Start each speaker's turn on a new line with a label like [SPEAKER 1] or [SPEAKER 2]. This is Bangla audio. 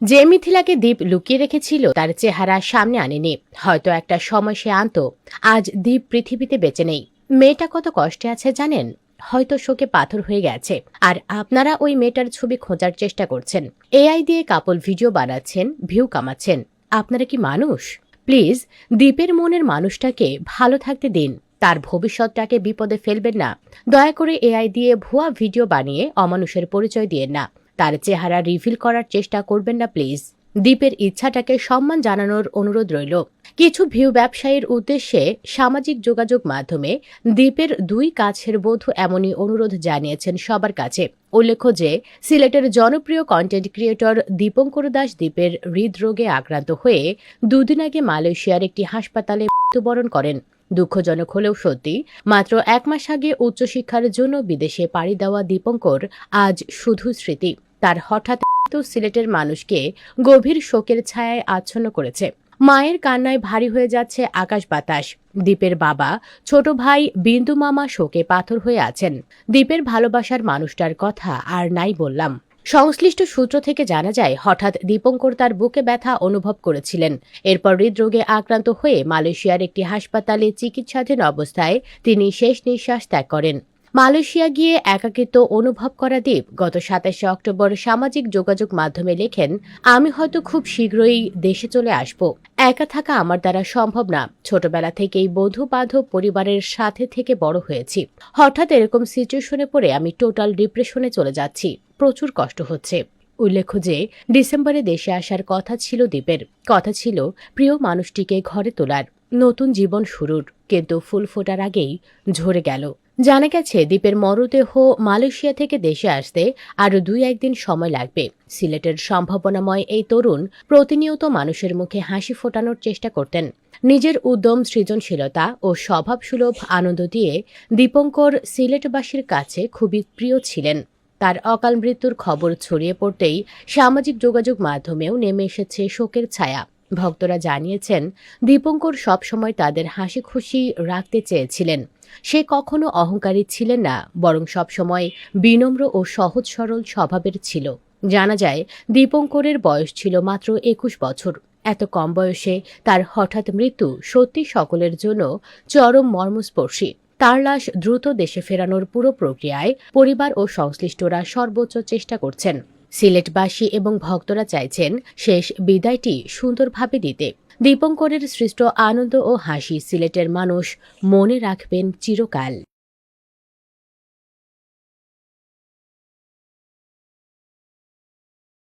[SPEAKER 1] যে মিথিলাকে দ্বীপ লুকিয়ে রেখেছিল, তার চেহারা সামনে আনেনি। হয়তো একটা সময় সে আনত, আজ দ্বীপ পৃথিবীতে বেঁচে নেই। মেয়েটা কত কষ্টে আছে জানেন? হয়তো শোকে পাথর হয়ে গেছে। আর আপনারা ওই মেয়েটার ছবি খোঁজার চেষ্টা করছেন। এআই দিয়ে কাপল ভিডিও বানাচ্ছেন, ভিউ কামাচ্ছেন। আপনারা কি মানুষ? প্লিজ দ্বীপের মনের মানুষটাকে ভালো থাকতে দিন। তার ভবিষ্যৎটাকে বিপদে ফেলবেন না। দয়া করে এআই দিয়ে ভুয়া ভিডিও বানিয়ে অমানুষের পরিচয় দিয়েন না। তার চেহারা রিভিল করার চেষ্টা করবেন না প্লিজ দ্বীপের ইচ্ছাটাকে সম্মান জানানোর অনুরোধ রইল। কিছু ভিউ ব্যবসায়ীর উদ্দেশ্যে সামাজিক যোগাযোগ মাধ্যমে দ্বীপের দুই কাছের বধূ এমনই অনুরোধ জানিয়েছেন সবার কাছে। উল্লেখ্য যে, সিলেটের জনপ্রিয় কন্টেন্ট ক্রিয়েটর দীপঙ্কর দাস দ্বীপের হৃদরোগে আক্রান্ত হয়ে দুদিন আগে মালয়েশিয়ার একটি হাসপাতালে মৃত্যুবরণ করেন। দুঃখজনক হলেও সত্যি, মাত্র এক মাস আগে উচ্চশিক্ষার জন্য বিদেশে পাড়ি দেওয়া দীপঙ্কর আজ শুধু স্মৃতি। তার হঠাৎ সিলেটের মানুষকে গভীর শোকের ছায়ায় আচ্ছন্ন করেছে। মায়ের কান্নায় ভারী হয়ে যাচ্ছে আকাশ বাতাস। দ্বীপের বাবা, ছোট ভাই বিন্দু মামা শোকে পাথর হয়ে আছেন। দ্বীপের ভালোবাসার মানুষটার কথা আর নাই বললাম। সংশ্লিষ্ট সূত্র থেকে জানা যায়, হঠাৎ দীপঙ্কর তার বুকে ব্যথা অনুভব করেছিলেন। এরপর হৃদরোগে আক্রান্ত হয়ে মালয়েশিয়ার একটি হাসপাতালে চিকিৎসাধীন অবস্থায় তিনি শেষ নিঃশ্বাস ত্যাগ করেন। মালয়েশিয়া গিয়ে একাকিত্ব অনুভব করা দ্বীপ গত সাতাশে অক্টোবর সামাজিক যোগাযোগ মাধ্যমে লেখেন, আমি হয়তো খুব শীঘ্রই দেশে চলে আসব। একা থাকা আমার দ্বারা সম্ভব না। ছোটবেলা থেকেই বধূ বান্ধব পরিবারের সাথে থেকে বড় হয়েছি। হঠাৎ এরকম সিচুয়েশনে পড়ে আমি টোটাল ডিপ্রেশনে চলে যাচ্ছি। প্রচুর কষ্ট হচ্ছে। উল্লেখ্য যে, ডিসেম্বরে দেশে আসার কথা ছিল দ্বীপের কথা ছিল, প্রিয় মানুষটিকে ঘরে তোলার। নতুন জীবন শুরুর। কিন্তু ফুল ফোটার আগেই ঝরে গেল। জানা গেছে, দ্বীপের মরদেহ মালয়েশিয়া থেকে দেশে আসতে আরও দুই একদিন সময় লাগবে। সিলেটের সম্ভাবনাময় এই তরুণ প্রতিনিয়ত মানুষের মুখে হাসি ফোটানোর চেষ্টা করতেন। নিজের উদ্যম, সৃজনশীলতা ও স্বভাবসুলভ আনন্দ দিয়ে দীপঙ্কর সিলেটবাসীর কাছে খুবই প্রিয় ছিলেন। তার অকাল মৃত্যুর খবর ছড়িয়ে পড়তেই সামাজিক যোগাযোগ মাধ্যমেও নেমে এসেছে শোকের ছায়া। ভক্তরা জানিয়েছেন, দীপঙ্কর সবসময় তাদের হাসি খুশি রাখতে চেয়েছিলেন। সে কখনো অহংকারী ছিলেন না, বরং সবসময় বিনম্র ও সহজ সরল স্বভাবের ছিল। জানা যায়, দীপঙ্করের বয়স ছিল মাত্র একুশ বছর। এত কম বয়সে তার হঠাৎ মৃত্যু সত্যি সকলের জন্য চরম মর্মস্পর্শী। তার লাশ দ্রুত দেশে ফেরানোর পুরো প্রক্রিয়ায় পরিবার ও সংশ্লিষ্টরা সর্বোচ্চ চেষ্টা করছেন। সিলেটবাসী এবং ভক্তরা চাইছেন শেষ বিদায়টি সুন্দরভাবে দিতে। দীপঙ্করের সৃষ্ট আনন্দ ও হাসি সিলেটের মানুষ মনে রাখবেন চিরকাল।